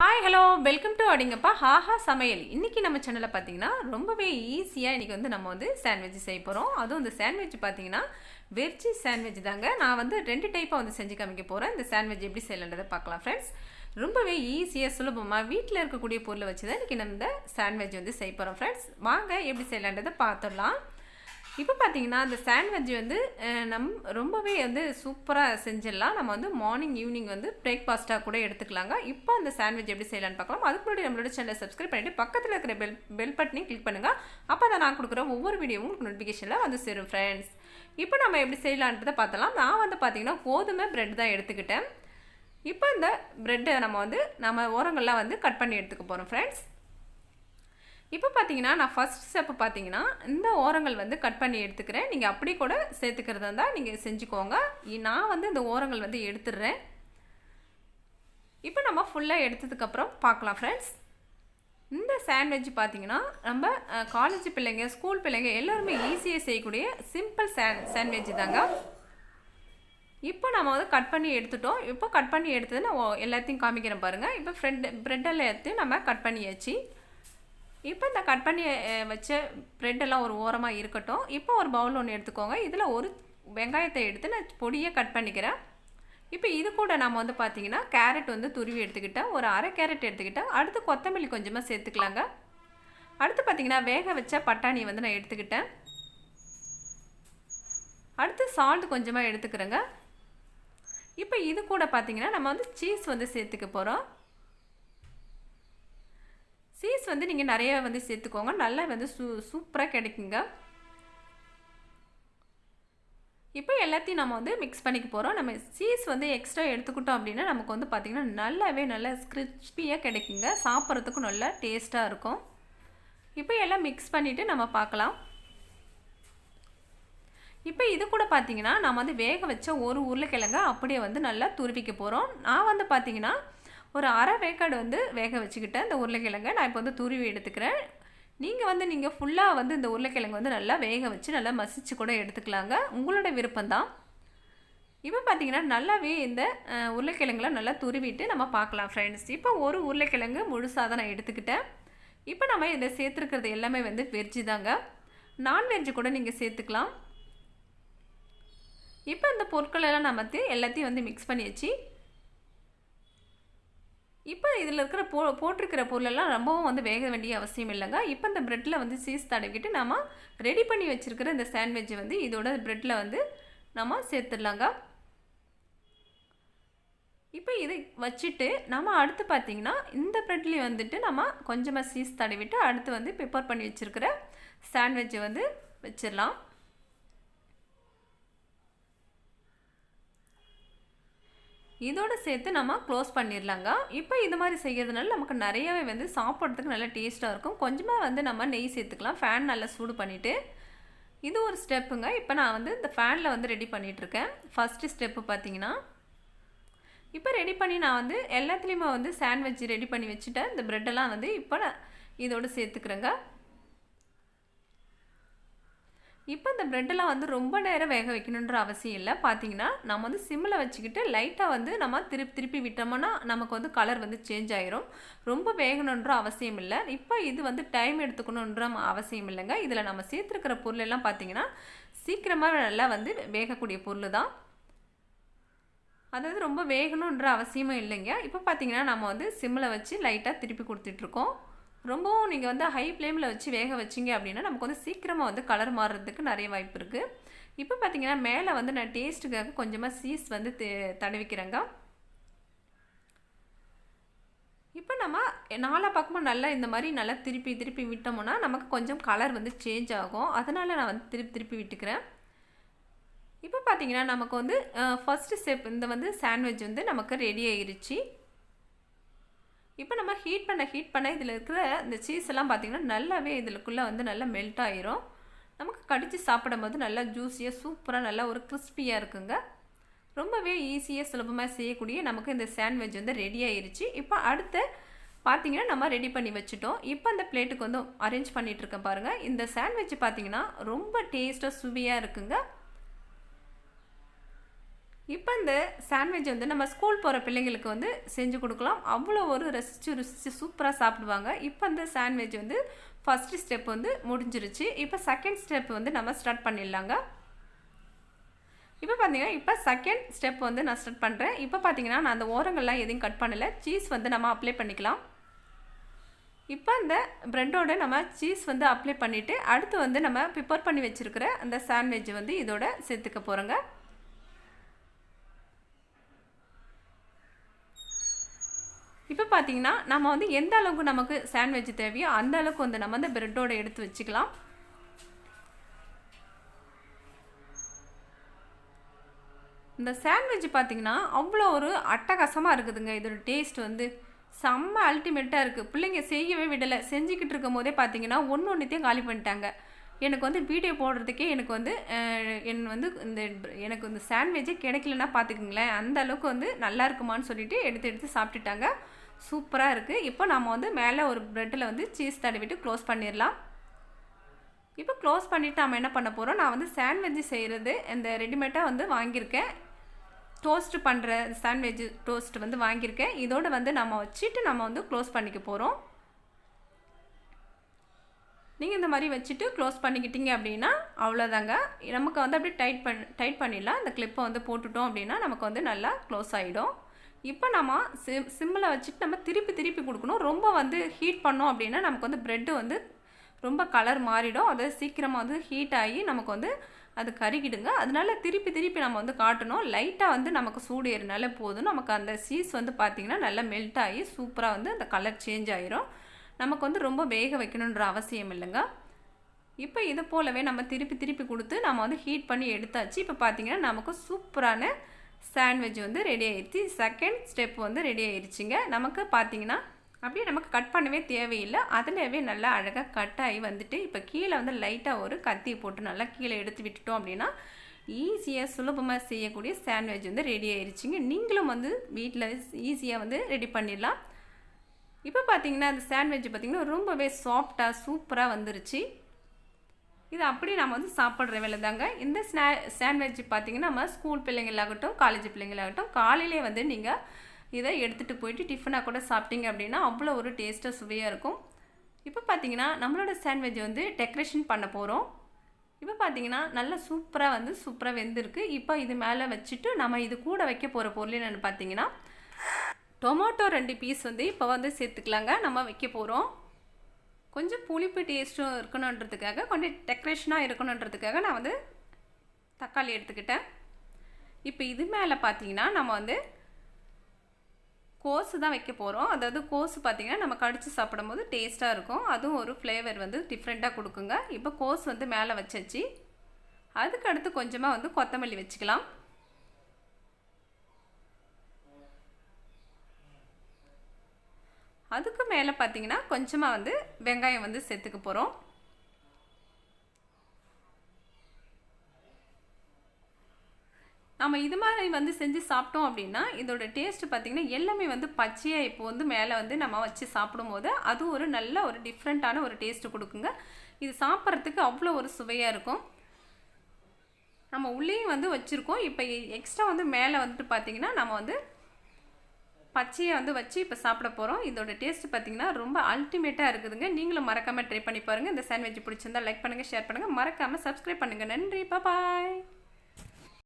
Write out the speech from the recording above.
Hi hello welcome to அடிங்கப்பா ஹாஹா சமையல். இன்றைக்கி நம்ம சேனலில் பார்த்தீங்கன்னா ரொம்பவே ஈஸியாக இன்றைக்கி வந்து நம்ம வந்து சாண்ட்விச் செய்ய போகிறோம் அதுவும் இந்த சாண்ட்விச் பார்த்தீங்கன்னா வெஜ்ஜி சாண்ட்விச் தாங்க. நான் வந்து ரெண்டு டைப்பாக வந்து செஞ்சு காமிக்க போகிறேன் இந்த சாண்ட்விச் எப்படி செய்யலன்றதை பார்க்கலாம் ஃப்ரெண்ட்ஸ் ரொம்பவே ஈஸியாக சுலபமாக வீட்டில் இருக்கக்கூடிய பொருளை வச்சு தான் இன்றைக்கி நம்ம இந்த சாண்ட்விச் வந்து செய்ய போகிறோம் ஃப்ரெண்ட்ஸ் வாங்க எப்படி செய்யலான்றதை பார்த்துடலாம் இப்போ பார்த்தீங்கன்னா அந்த சாண்ட்விச் வந்து நம் ரொம்பவே வந்து சூப்பராக செஞ்சிடலாம். நம்ம வந்து மார்னிங் ஈவினிங் வந்து பிரேக்ஃபாஸ்ட்டாக கூட எடுத்துக்கலாங்க. இப்போ அந்த சாண்ட்விச் எப்படி செய்யலாம்னு பார்க்கலாம். அதுக்கு முன்னாடி நம்மளோட சேனலை சப்ஸ்கிரைப் பண்ணிவிட்டு பக்கத்தில் இருக்கிற பெல் பெல் பட்டனையும் கிளிக் பண்ணுங்கள் அப்போ தான் நான் கொடுக்குற ஒவ்வொரு வீடியோவும் உங்களுக்கு நோட்டிஃபிகேஷனில் வந்து சேரும் ஃப்ரெண்ட்ஸ் இப்போ நம்ம எப்படி செய்யலான்றதை பார்த்தலாம் நான் வந்து பார்த்தீங்கன்னா கோதுமை பிரெட் தான் எடுத்துக்கிட்டேன். இப்போ இந்த ப்ரெட்டை நம்ம வந்து நம்ம ஓரங்கள்லாம் வந்து கட் பண்ணி எடுத்துக்க போகிறோம் ஃப்ரெண்ட்ஸ் இப்போ பார்த்தீங்கன்னா நான் ஃபஸ்ட் ஸ்டெப்பு பார்த்தீங்கன்னா இந்த ஓரங்கள் வந்து கட் பண்ணி எடுத்துக்கிறேன். நீங்கள் அப்படி கூட சேர்த்துக்கிறதா இருந்தால் நீங்கள் செஞ்சுக்கோங்க. நான் வந்து இந்த ஓரங்கள் வந்து எடுத்துடுறேன். இப்போ நம்ம ஃபுல்லாக எடுத்ததுக்கப்புறம் பார்க்கலாம் ஃப்ரெண்ட்ஸ் இந்த சாண்ட்விச் பார்த்தீங்கன்னா நம்ம காலேஜ் பிள்ளைங்க ஸ்கூல் பிள்ளைங்க எல்லாருமே ஈஸியாக செய்யக்கூடிய சிம்பிள் சாண்ட் சாண்ட்விச் தாங்க. இப்போ நம்ம வந்து கட் பண்ணி எடுத்துட்டோம். இப்போ கட் பண்ணி எடுத்தது நான் எல்லாத்தையும் காமிக்கிறேன் பாருங்கள் இப்போ ஃப்ரெட் ப்ரெட் எல்லாத்தையும் நம்ம கட் பண்ணியாச்சு. இப்போ இந்த கட் பண்ணி வச்ச ப்ரெட் எல்லாம் ஒரு ஓரமாக இருக்கட்டும். இப்போ ஒரு பவுல் ஒன்று எடுத்துக்கோங்க. இதில் ஒரு வெங்காயத்தை எடுத்து நான் பொடியை கட் பண்ணிக்கிறேன். இப்போ இது கூட நம்ம வந்து பார்த்தீங்கன்னா கேரட் வந்து துருவி எடுத்துக்கிட்டேன் ஒரு அரை கேரட் எடுத்துக்கிட்டேன் அடுத்து கொத்தமல்லி கொஞ்சமாக சேர்த்துக்கலாங்க. அடுத்து பார்த்தீங்கன்னா வேக வச்ச பட்டாணி வந்து நான் எடுத்துக்கிட்டேன். அடுத்து சால்ட் கொஞ்சமாக எடுத்துக்கிறேங்க. இப்போ இது கூட பார்த்தீங்கன்னா நம்ம வந்து சீஸ் வந்து சேர்த்துக்க போகிறோம் சீஸ் வந்து நீங்கள் நிறைய வந்து சேர்த்துக்கோங்க. நல்லா வந்து சூ சூப்பராக கிடைக்குங்க. இப்போ எல்லாத்தையும் நம்ம வந்து மிக்ஸ் பண்ணிக்க போகிறோம் நம்ம சீஸ் வந்து எக்ஸ்ட்ரா எடுத்துக்கிட்டோம் அப்படின்னா நமக்கு வந்து பார்த்திங்கன்னா நல்லாவே நல்லா கிறிஸ்பியாக கிடைக்குங்க. சாப்பிட்றதுக்கும் நல்லா டேஸ்ட்டாக இருக்கும். இப்போ எல்லாம் மிக்ஸ் பண்ணிவிட்டு நம்ம பார்க்கலாம். இப்போ இது கூட பார்த்தீங்கன்னா நம்ம வந்து வேக வச்ச ஒரு உருளைக்கிழங்க அப்படியே வந்து நல்லா துருவிக்க போகிறோம் நான் வந்து பார்த்தீங்கன்னா ஒரு அரை வேக்காடு வந்து வேக வச்சுக்கிட்டேன் இந்த உருளைக்கிழங்கை நான் இப்போ வந்து துருவி எடுத்துக்கிறேன். நீங்கள் வந்து நீங்கள் ஃபுல்லாக வந்து இந்த உருளைக்கிழங்கு வந்து நல்லா வேக வச்சு நல்லா மசிச்சு கூட எடுத்துக்கலாங்க. உங்களோட விருப்பம்தான். இப்போ பார்த்தீங்கன்னா நல்லாவே இந்த உருளைக்கிழங்குல நல்லா துருவிட்டு நம்ம பார்க்கலாம் ஃப்ரெண்ட்ஸ் இப்போ ஒரு உருளைக்கிழங்கு முழுசாக தான் நான் எடுத்துக்கிட்டேன். இப்போ நம்ம இதை சேர்த்துருக்கிறது எல்லாமே வந்து வெஜ்ஜு தாங்க. நான்வெஜ்ஜு கூட நீங்கள் சேர்த்துக்கலாம். இப்போ இந்த பொருட்களெல்லாம் நம்ம எல்லாத்தையும் வந்து மிக்ஸ் பண்ணி வச்சு இப்போ இதில் இருக்கிற போ போட்டிருக்கிற பொருளெல்லாம் ரொம்பவும் வந்து வேக வேண்டிய அவசியம் இல்லைங்க. இப்போ இந்த ப்ரெட்டில் வந்து சீஸ் தடவிக்கிட்டு நம்ம ரெடி பண்ணி வச்சுருக்கிற இந்த சாண்ட்விட்சை வந்து இதோட ப்ரெட்டில் வந்து நம்ம சேர்த்துடலாங்க. இப்போ இதை வச்சுட்டு நம்ம அடுத்து பார்த்தீங்கன்னா இந்த ப்ரெட்லேயும் வந்துட்டு நம்ம கொஞ்சமாக சீஸ் தடவிட்டு அடுத்து வந்து ப்ரிப்பேர் பண்ணி வச்சுருக்கிற சாண்ட்விட்சை வந்து வச்சிடலாம். இதோடு சேர்த்து நம்ம க்ளோஸ் பண்ணிடலாங்க இப்போ இது மாதிரி செய்கிறதுனால நமக்கு நிறையவே வந்து சாப்பிட்றதுக்கு நல்லா டேஸ்ட்டாக இருக்கும். கொஞ்சமாக வந்து நம்ம நெய் சேர்த்துக்கலாம். ஃபேன் நல்லா சூடு பண்ணிவிட்டு இது ஒரு ஸ்டெப்புங்க இப்போ நான் வந்து இந்த ஃபேனில் வந்து ரெடி பண்ணிகிட்ருக்கேன் ஃபஸ்ட்டு ஸ்டெப்பு பார்த்தீங்கன்னா இப்போ ரெடி பண்ணி நான் வந்து எல்லாத்துலேயுமே வந்து சாண்ட்விச் ரெடி பண்ணி வச்சுட்டேன். இந்த ப்ரெட்டெல்லாம் வந்து இப்போ நான் இதோடு சேர்த்துக்கிறேங்க. இப்போ இந்த ப்ரெட்டெல்லாம் வந்து ரொம்ப நேரம் வேக வைக்கணுன்ற அவசியம் இல்லை. பார்த்தீங்கன்னா நம்ம வந்து சிம்மில் வச்சுக்கிட்டு லைட்டாக வந்து நம்ம திருப்பி திருப்பி விட்டோம்னா நமக்கு வந்து கலர் வந்து சேஞ்ச் ஆயிரும். ரொம்ப வேகணுன்ற அவசியம் இல்லை. இப்போ இது வந்து டைம் எடுத்துக்கணுன்ற அவசியம் இல்லைங்க. இதில் நம்ம சேர்த்துருக்கிற பொருள் எல்லாம் பார்த்தீங்கன்னா சீக்கிரமாக நல்லா வந்து வேகக்கூடிய பொருள் தான். அதாவது ரொம்ப வேகணுன்ற அவசியமும் இல்லைங்க. இப்போ பார்த்தீங்கன்னா நம்ம வந்து சிம்மில் வச்சு லைட்டாக திருப்பி கொடுத்துட்ருக்கோம் ரொம்பவும் நீங்கள் வந்து ஹை ஃப்ளேமில் வச்சு வேக வச்சிங்க அப்படின்னா நமக்கு வந்து சீக்கிரமாக வந்து கலர் மாறுறதுக்கு நிறைய வாய்ப்பு இருக்குது இப்போ பார்த்தீங்கன்னா மேலே வந்து நான் டேஸ்ட்டுக்காக கொஞ்சமாக சீஸ் வந்து தடவிக்கிறேங்க. இப்போ நம்ம நாலா பக்கமும் நல்லா இந்த மாதிரி நல்லா திருப்பி திருப்பி விட்டோம்னா நமக்கு கொஞ்சம் கலர் வந்து சேஞ்ச் ஆகும். அதனால் நான் வந்து திருப்பி திருப்பி விட்டுக்கிறேன். இப்போ பார்த்தீங்கன்னா நமக்கு வந்து ஃபஸ்ட்டு ஸ்டெப் இந்த வந்து சாண்ட்விச் வந்து நமக்கு ரெடி ஆயிருச்சு. இப்போ நம்ம ஹீட் பண்ண ஹீட் பண்ண இதில் இருக்கிற இந்த சீஸ் எல்லாம் பார்த்தீங்கன்னா நல்லாவே இதுக்குள்ளே வந்து நல்லா மெல்ட் ஆயிரும். நமக்கு கடித்து சாப்பிடும்போது நல்லா ஜூஸியாக சூப்பராக நல்லா ஒரு கிறிஸ்பியாக இருக்குங்க. ரொம்பவே ஈஸியாக சுலபமாக செய்யக்கூடிய நமக்கு இந்த சாண்ட்விச் வந்து ரெடி ஆயிருச்சு. இப்போ அடுத்து பார்த்தீங்கன்னா நம்ம ரெடி பண்ணி வச்சுட்டோம். இப்போ அந்த பிளேட்டுக்கு வந்து அரேஞ்ச் பண்ணிகிட்ருக்கேன் பாருங்கள் இந்த சாண்ட்விச் பார்த்தீங்கன்னா ரொம்ப டேஸ்ட்டாக சுவையாக இருக்குங்க. இப்போ இந்த சாண்ட்விச் வந்து நம்ம ஸ்கூல் போகிற பிள்ளைங்களுக்கு வந்து செஞ்சு கொடுக்கலாம். அவ்வளோ ஒரு ரசித்து ருசித்து சூப்பராக சாப்பிடுவாங்க. இப்போ இந்த சாண்ட்விச் வந்து ஃபஸ்ட்டு ஸ்டெப் வந்து முடிஞ்சிருச்சு. இப்போ செகண்ட் ஸ்டெப் வந்து நம்ம ஸ்டார்ட் பண்ணிடலாங்க. இப்போ பார்த்தீங்கன்னா இப்போ செகண்ட் ஸ்டெப் வந்து நான் ஸ்டார்ட் பண்ணுறேன் இப்போ பார்த்தீங்கன்னா நான் அந்த ஓரங்கள்லாம் எதையும் கட் பண்ணலை. சீஸ் வந்து நம்ம அப்ளை பண்ணிக்கலாம். இப்போ அந்த ப்ரெட்டோட நம்ம சீஸ் வந்து அப்ளை பண்ணிவிட்டு அடுத்து வந்து நம்ம ப்ரிப்பேர் பண்ணி வச்சுருக்கிற அந்த சாண்ட்விட்ச் வந்து இதோட சேர்த்துக்க போகிறோங்க இப்போ பார்த்தீங்கன்னா நம்ம வந்து எந்த அளவுக்கு நமக்கு சாண்ட்விச் தேவையோ அந்த அளவுக்கு வந்து நம்ம அந்த ப்ரெட்டோட எடுத்து வச்சுக்கலாம். இந்த சாண்ட்விச் பார்த்தீங்கன்னா அவ்வளோ ஒரு அட்டகாசமாக இருக்குதுங்க. இதோட டேஸ்ட் வந்து செம்ம அல்டிமேட்டாக இருக்குது பிள்ளைங்க செய்யவே விடலை. செஞ்சுக்கிட்டு இருக்கும் போதே பார்த்தீங்கன்னா ஒன்று ஒன்றுத்தையும் காலி பண்ணிட்டாங்க. எனக்கு வந்து வீடியோ போடுறதுக்கே எனக்கு வந்து என் வந்து இந்த எனக்கு இந்த சாண்ட்விட்சே கிடைக்கலன்னா பார்த்துக்குங்களேன். அந்த அளவுக்கு வந்து நல்லா இருக்குமான்னு சொல்லிட்டு எடுத்து எடுத்து சாப்பிட்டுட்டாங்க. சூப்பராக இருக்குது இப்போ நம்ம வந்து மேலே ஒரு ப்ரெட்டில் வந்து சீஸ் தடவிட்டு க்ளோஸ் பண்ணிடலாம். இப்போ க்ளோஸ் பண்ணிவிட்டு நம்ம என்ன பண்ண போகிறோம் நான் வந்து சாண்ட்விட்ச் செய்கிறது இந்த ரெடிமேடாக வந்து வாங்கியிருக்கேன். டோஸ்ட்டு பண்ணுற சாண்ட்விட்ச் டோஸ்ட் வந்து வாங்கியிருக்கேன். இதோடு வந்து நம்ம வச்சுட்டு நம்ம வந்து க்ளோஸ் பண்ணிக்க போகிறோம் நீங்கள் இந்த மாதிரி வச்சுட்டு க்ளோஸ் பண்ணிக்கிட்டீங்க அப்படின்னா அவ்வளோதாங்க நமக்கு வந்து அப்படியே டைட் பண் டைட் பண்ணிடலாம். இந்த கிளிப்பை வந்து போட்டுட்டோம் அப்படின்னா நமக்கு வந்து நல்லா க்ளோஸ் ஆகிடும் இப்போ நம்ம சிம் சிம்மில் வச்சுட்டு நம்ம திருப்பி திருப்பி கொடுக்கணும். ரொம்ப வந்து ஹீட் பண்ணோம் அப்படின்னா நமக்கு வந்து ப்ரெட்டு வந்து ரொம்ப கலர் மாறிடும். அது சீக்கிரமாக வந்து ஹீட் ஆகி நமக்கு வந்து அது கருகிடுங்க. அதனால திருப்பி திருப்பி நம்ம வந்து காட்டணும். லைட்டாக வந்து நமக்கு சூடு ஏறினாலே போதும். நமக்கு அந்த சீஸ் வந்து பார்த்திங்கன்னா நல்லா மெல்ட் ஆகி சூப்பராக வந்து அந்த கலர் சேஞ்ச் ஆகிரும் நமக்கு வந்து ரொம்ப வேக வைக்கணுன்ற அவசியம் இல்லைங்க. இப்போ இது போலவே நம்ம திருப்பி திருப்பி கொடுத்து நம்ம வந்து ஹீட் பண்ணி எடுத்தாச்சு. இப்போ பார்த்திங்கன்னா நமக்கு சூப்பரான சாண்ட்விச் வந்து ரெடி ஆயிடுச்சு. செகண்ட் ஸ்டெப் வந்து ரெடி ஆயிடுச்சுங்க நமக்கு பார்த்திங்கன்னா அப்படியே நமக்கு கட் பண்ணவே தேவையில்லை. அதுலேயே நல்லா அழகாக கட் ஆகி வந்துட்டு இப்போ கீழே வந்து லைட்டாக ஒரு கத்தி போட்டு நல்லா கீழே எடுத்து விட்டுட்டோம் அப்படின்னா ஈஸியாக சுலபமாக செய்யக்கூடிய சாண்ட்விச் வந்து ரெடி ஆயிடுச்சுங்க நீங்களும் வந்து வீட்டில் ஈஸியாக வந்து ரெடி பண்ணிடலாம். இப்போ பார்த்தீங்கன்னா அந்த சாண்ட்விட்ச் பார்த்திங்கன்னா ரொம்பவே சாஃப்டாக சூப்பராக வந்துருச்சு. இது அப்படி நம்ம வந்து சாப்பிட்ற வேலை தாங்க இந்த ஸ்நா சாண்ட்விட்ச் பார்த்திங்கன்னா நம்ம ஸ்கூல் பிள்ளைங்களாகட்டும் காலேஜ் பிள்ளைங்களாகட்டும் காலையிலே வந்து நீங்கள் இதை எடுத்துகிட்டு போயிட்டு டிஃபனாக கூட சாப்பிட்டீங்க அப்படின்னா அவ்வளோ ஒரு டேஸ்ட்டாக சுவையாக இருக்கும். இப்போ பார்த்தீங்கன்னா நம்மளோட சாண்ட்விட்ச் வந்து டெக்கரேஷன் பண்ண போகிறோம் இப்போ பார்த்தீங்கன்னா நல்லா சூப்பராக வந்து சூப்பராக வெந்திருக்கு. இப்போ இது மேலே வச்சுட்டு நம்ம இது கூட வைக்க போகிற பொருள் என்னென்னு பார்த்தீங்கன்னா டொமேட்டோ ரெண்டு பீஸ் வந்து இப்போ வந்து சேர்த்துக்கலாங்க. நம்ம வைக்க போகிறோம் கொஞ்சம் புளிப்பு டேஸ்ட்டும் இருக்கணுன்றதுக்காக கொஞ்சம் டெக்கரேஷனாக இருக்கணுன்றதுக்காக நான் வந்து தக்காளி எடுத்துக்கிட்டேன். இப்போ இது மேலே பார்த்தீங்கன்னா நம்ம வந்து கோஸு தான் வைக்க போகிறோம் அதாவது கோஸு பார்த்திங்கன்னா நம்ம கடித்து சாப்பிடும்போது டேஸ்ட்டாக இருக்கும். அதுவும் ஒரு ஃப்ளேவர் வந்து டிஃப்ரெண்ட்டாக கொடுக்குங்க. இப்போ கோஸ் வந்து மேலே வச்சாச்சு. அதுக்கு அடுத்து கொஞ்சமாக வந்து கொத்தமல்லி வச்சுக்கலாம். அதுக்கு மேலே பார்த்தீங்கன்னா கொஞ்சமாக வந்து வெங்காயம் வந்து சேர்த்துக்க போகிறோம் நம்ம இது மாதிரி வந்து செஞ்சு சாப்பிட்டோம் அப்படின்னா இதோட டேஸ்ட் பார்த்திங்கன்னா எல்லாமே வந்து பச்சையாக இப்போ வந்து மேலே வந்து நம்ம வச்சு சாப்பிடும்போது அது ஒரு நல்ல ஒரு டிஃப்ரெண்ட்டான ஒரு டேஸ்ட்டு கொடுக்குங்க. இது சாப்பிட்றதுக்கு அவ்வளோ ஒரு சுவையாக இருக்கும். நம்ம உள்ளேயும் வந்து வச்சுருக்கோம். இப்போ எக்ஸ்ட்ரா வந்து மேலே வந்துட்டு பார்த்திங்கன்னா நம்ம வந்து பச்சையை வந்து வச்சு இப்போ சாப்பிட போகிறோம் இதோட டேஸ்ட் பார்த்திங்கன்னா ரொம்ப அல்டிமேட்டாக இருக்குதுங்க. நீங்களும் மறக்காமல் ட்ரை பண்ணி பாருங்கள் இந்த சாண்ட்விச் பிடிச்சிருந்தா லைக் பண்ணுங்கள் ஷேர் பண்ணுங்கள் மறக்காமல் சப்ஸ்கிரைப் பண்ணுங்கள் நன்றி. பாய்